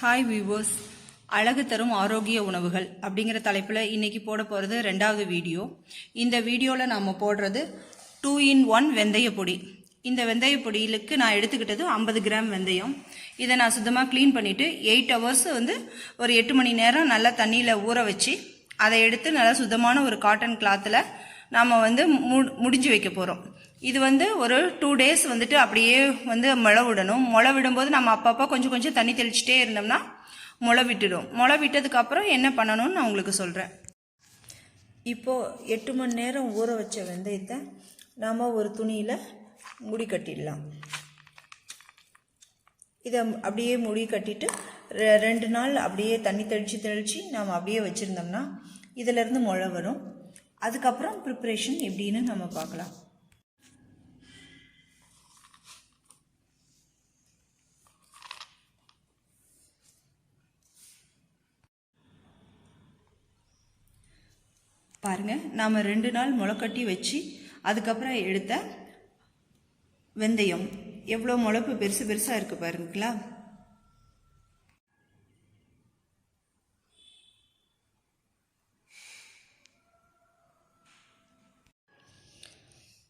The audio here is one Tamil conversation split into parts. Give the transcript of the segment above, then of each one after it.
ஹாய் வியூவர்ஸ் அழகு தரும் ஆரோக்கிய உணவுகள் அப்படிங்கிற தலைப்பில் இன்றைக்கி போட போகிறது ரெண்டாவது வீடியோ. இந்த வீடியோவில் நாம் போடுறது டூ இன் ஒன் வெந்தய பொடி. இந்த வெந்தய பொடியிலுக்கு நான் எடுத்துக்கிட்டது ஐம்பது கிராம் வெந்தயம். இதை நான் சுத்தமாக க்ளீன் பண்ணிவிட்டு எயிட் ஹவர்ஸ் வந்து ஒரு எட்டு மணி நேரம் நல்லா தண்ணியில் ஊற வச்சு அதை எடுத்து நல்லா சுத்தமான ஒரு காட்டன் கிளாத்தில் நாம் வந்து மு முடிஞ்சு வைக்க போகிறோம் இது வந்து ஒரு டூ டேஸ் வந்துட்டு அப்படியே வந்து முளை விடணும். முளை விடும்போது நம்ம அப்பப்போ கொஞ்சம் கொஞ்சம் தண்ணி தெளிச்சிட்டே இருந்தோம்னா முளை விட்டுடும். முளை விட்டதுக்கப்புறம் என்ன பண்ணணும்னு நான் உங்களுக்கு சொல்கிறேன் இப்போது எட்டு மணி நேரம் ஊற வச்ச வெந்தயத்தை நாம் ஒரு துணியில் முடி கட்டிடலாம். இதை அப்படியே முடி கட்டிட்டு ரெ- ரெண்டு நாள் அப்படியே தண்ணி தெளித்து தெளித்து நாம் அப்படியே வச்சுருந்தோம்னா இதிலேருந்து முளை வரும். அதுக்கப்புறம் ப்ரிப்ரேஷன் எப்படின்னு நம்ம பார்க்கலாம். பாருங்கள் நாம் ரெண்டு நாள் முளைக்கட்டி வச்சு அதுக்கப்புறம் எடுத்த வெந்தயம். எவ்வளோ முளைப்பு பெருசு பெருசாக இருக்குது பாருங்களா?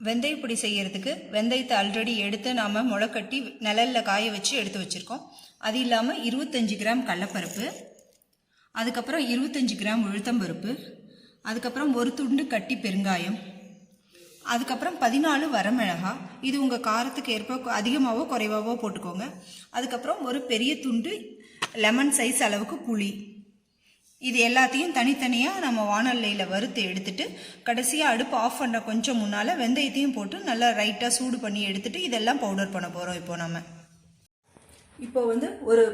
வெந்தயப்பொடி செய்யறதுக்கு வெந்தயத்தை ஆல்ரெடி எடுத்து நாம் முளைக்கட்டி நிழலில் காய வச்சு எடுத்து வச்சுருக்கோம். அது இல்லாமல் இருபத்தஞ்சி கிராம் கடலப்பருப்பு அதுக்கப்புறம் இருபத்தஞ்சி கிராம் உளுத்தம்பருப்பு அதுக்கப்புறம் ஒரு துண்டு கட்டி பெருங்காயம். அதுக்கப்புறம் பதினாலு வரமிளகா. இது உங்கள் காரத்துக்கு ஏற்ப அதிகமாகவோ குறைவாகவோ போட்டுக்கோங்க. அதுக்கப்புறம் ஒரு பெரிய துண்டு லெமன் சைஸ் அளவுக்கு புளி. இது எல்லாத்தையும் தனித்தனியாக நம்ம வானல்லையில் வறுத்து எடுத்துட்டு கடைசியாக அடுப்பு ஆஃப் பண்ண கொஞ்சம் முன்னால் வெந்தயத்தையும் போட்டு நல்லா ரைட்டாக சூடு பண்ணி எடுத்துட்டு இதெல்லாம் பவுடர் பண்ண போகிறோம் இப்போ நம்ம இப்போ வந்து ஒரு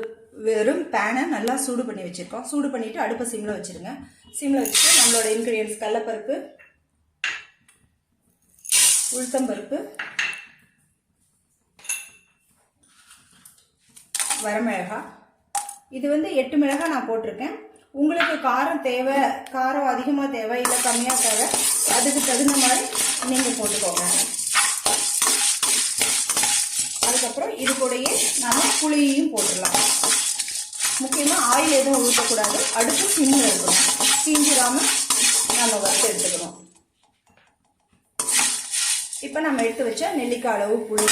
வெறும் பேனை நல்லா சூடு பண்ணி வச்சுருக்கோம். சூடு பண்ணிவிட்டு அடுப்பை சிம்மில் வச்சுருங்க. சிம்மில் வச்சுட்டு நம்மளோட இன்க்ரீடியன்ஸ் கடலப்பருப்பு உளுத்தம்பருப்பு வரமிளகா. இது வந்து எட்டு மிளகாய் நான் போட்டிருக்கேன். உங்களுக்கு காரம் தேவை காரம் அதிகமாக தேவை இல்லை கம்மியாக தேவை அதுக்கு தகுந்த மாதிரி நீங்கள் போட்டுக்கோங்க. அதுக்கப்புறம் இது கூடயே நம்ம புளியையும் போட்டுடலாம். முக்கியமாக ஆயில் எதுவும் ஊற்றக்கூடாது அடுத்து சிம்மில் இருக்கணும் தீஞ்சிடாமல் நம்ம வறுத்து எடுத்துக்கணும். இப்போ நம்ம எடுத்து வச்ச நெல்லிக்காய் அளவு புளி.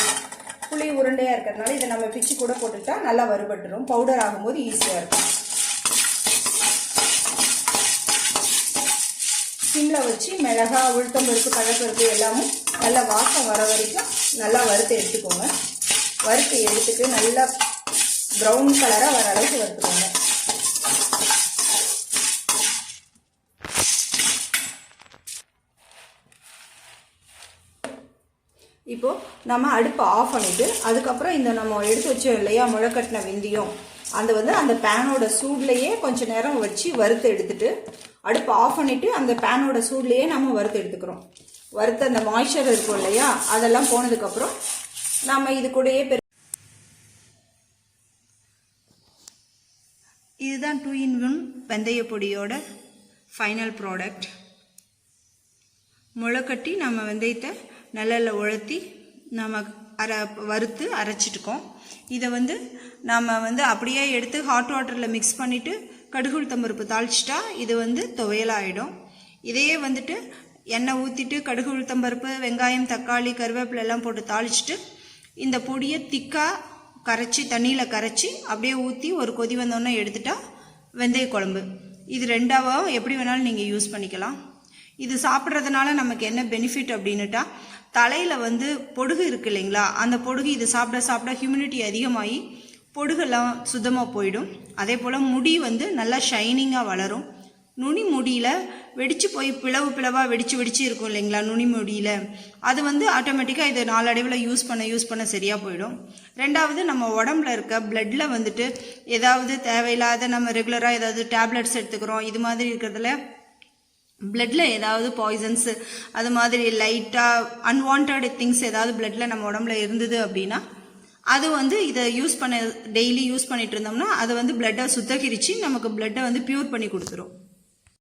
புளி உருண்டையாக இருக்கிறதுனால இதை நம்ம பிச்சு கூட போட்டுட்டா நல்லா வறுபட்டுரும். பவுடர் ஆகும்போது ஈஸியாக இருக்கும். சிம்மில் வச்சு மிளகா உளுத்தம்பருப்பு கடற்பருப்பு எல்லாமும் நல்லா வாசம் வர வரைக்கும் நல்லா வறுத்து எடுத்துக்கோங்க. வறுத்து எடுத்துட்டு நல்லா ப்ரௌன் கலராக வர அளவுக்கு வறுத்துக்கோங்க. இப்போ நம்ம அடுப்பை ஆஃப் பண்ணிவிட்டு அதுக்கப்புறம் இந்த நம்ம எடுத்து வச்சோம் இல்லையா முளைக்கட்டின வெந்தயம் அந்த வந்து அந்த பேனோட சூட்லேயே கொஞ்சம் நேரம் வச்சு வறுத்து எடுத்துட்டு அடுப்பை ஆஃப் பண்ணிவிட்டு அந்த பேனோட சூட்லேயே நம்ம வறுத்து எடுத்துக்கிறோம். வறுத்த அந்த மாய்ச்சர் இருக்கும் இல்லையா அதெல்லாம் போனதுக்கப்புறம் நம்ம இது கூடயே இதுதான் டூ இன் ஒன் வெந்தய பொடியோட ஃபைனல் ப்ராடக்ட் முளைக்கட்டி நம்ம வெந்தயத்தை நிழலில் உழத்தி நம்ம அரை வறுத்து அரைச்சிட்டுக்கோம். இதை வந்து நம்ம வந்து அப்படியே எடுத்து ஹாட் வாட்டரில் மிக்ஸ் பண்ணிவிட்டு கடுகுளுத்தம்பருப்பு தாளிச்சிட்டா இது வந்து துவையலாகிடும் இதையே வந்துட்டு எண்ணெய் ஊற்றிட்டு கடுகு உளுத்தம்பருப்பு வெங்காயம் தக்காளி கருவேப்பிலை எல்லாம் போட்டு தாளிச்சிட்டு இந்த பொடியை திக்காக கரைச்சி தண்ணியில் கரைச்சி அப்படியே ஊற்றி ஒரு கொதி வந்தோன்னே எடுத்துட்டா வெந்தய குழம்பு. இது ரெண்டாவும் எப்படி வேணாலும் நீங்கள் யூஸ் பண்ணிக்கலாம். இது சாப்பிட்றதுனால நமக்கு என்ன பெனிஃபிட் அப்படின்னுட்டா தலையில் வந்து பொடுகு இருக்கு இல்லைங்களா? அந்த பொடுகு இது சாப்பிட சாப்பிட ஹியூமினிட்டி அதிகமாகி பொடுகெல்லாம் சுத்தமாக போயிடும். அதே போல் முடி வந்து நல்லா ஷைனிங்காக வளரும். நுனி முடியில் வெடிச்சு போய் பிளவு பிளவாக வெடிச்சு வெடிச்சு இருக்கும் இல்லைங்களா நுனி முடியில் அது வந்து ஆட்டோமேட்டிக்காக இதை நாளடைவில் யூஸ் பண்ண யூஸ் பண்ண சரியாக போயிடும். ரெண்டாவது நம்ம உடம்புல இருக்க பிளட்டில் வந்துட்டு ஏதாவது தேவையில்லாத நம்ம ரெகுலராக ஏதாவது டேப்லெட்ஸ் எடுத்துக்கிறோம். இது மாதிரி இருக்கிறதுல பிளட்டில் ஏதாவது பாய்சன்ஸ் அது மாதிரி லைட்டாக அன்வான்ட் திங்ஸ் ஏதாவது பிளட்டில் நம்ம உடம்புல இருந்தது அப்படின்னா அது வந்து இதை யூஸ் பண்ண டெய்லி யூஸ் பண்ணிட்டு இருந்தோம்னா அது வந்து பிளட்டை சுத்தகரித்து நமக்கு பிளட்டை வந்து பியூர் பண்ணி கொடுத்துரும்.